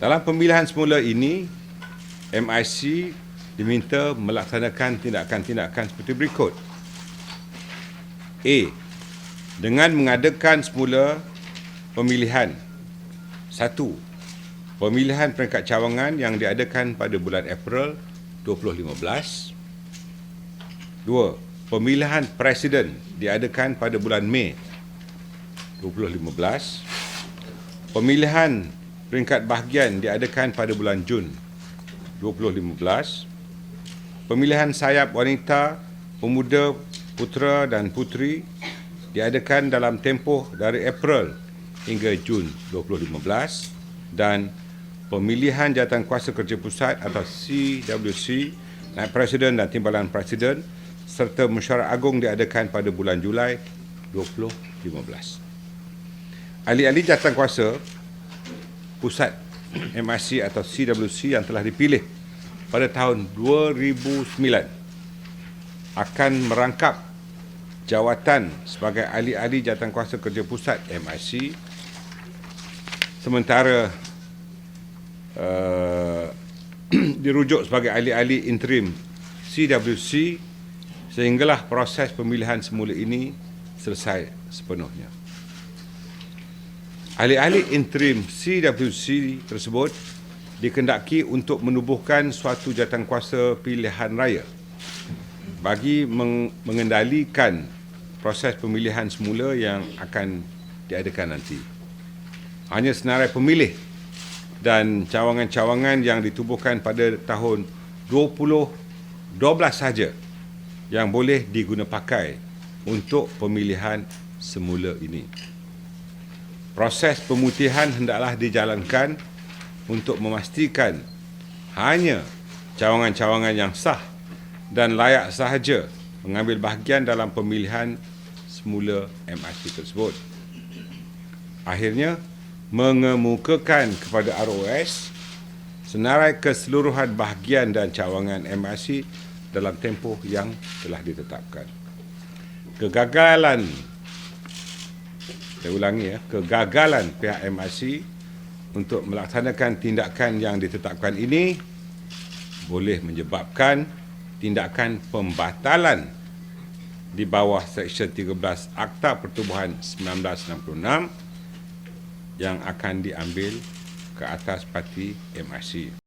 Dalam pemilihan semula ini, MIC diminta melaksanakan tindakan-tindakan seperti berikut. A. Dengan mengadakan semula pemilihan. Satu, Pemilihan peringkat cawangan yang diadakan pada bulan April 2015. Dua, Pemilihan presiden diadakan pada bulan Mei 2015. Pemilihan peringkat bahagian diadakan pada bulan Jun 2015. Pemilihan sayap wanita, pemuda, putera dan puteri diadakan dalam tempoh dari April hingga Jun 2015 dan pemilihan jawatan kuasa kerja pusat atau CWC naik presiden dan timbalan presiden serta mesyuarat agung diadakan pada bulan Julai 2015. Ahli-ahli jawatan kuasa pusat MRC atau CWC yang telah dipilih pada tahun 2009 akan merangkap jawatan sebagai ahli-ahli jawatan kuasa kerja pusat MIC sementara uh, dirujuk sebagai ahli-ahli interim CWC sehinggalah proses pemilihan semula ini selesai sepenuhnya. Ahli-ahli interim CWC tersebut dikendaki untuk menubuhkan suatu jawatan kuasa pilihan raya bagi mengendalikan proses pemilihan semula yang akan diadakan nanti. Hanya senarai pemilih dan cawangan-cawangan yang ditubuhkan pada tahun 2012 saja yang boleh diguna pakai untuk pemilihan semula ini. Proses pemutihan hendaklah dijalankan untuk memastikan hanya cawangan-cawangan yang sah dan layak sahaja mengambil bahagian dalam pemilihan semula MRC tersebut. Akhirnya, mengemukakan kepada ROS senarai keseluruhan bahagian dan cawangan MRC dalam tempoh yang telah ditetapkan. Kegagalan saya ulangi ya, kegagalan pihak MRC untuk melaksanakan tindakan yang ditetapkan ini boleh menyebabkan tindakan pembatalan di bawah Seksyen 13 Akta Pertubuhan 1966 yang akan diambil ke atas parti MRC.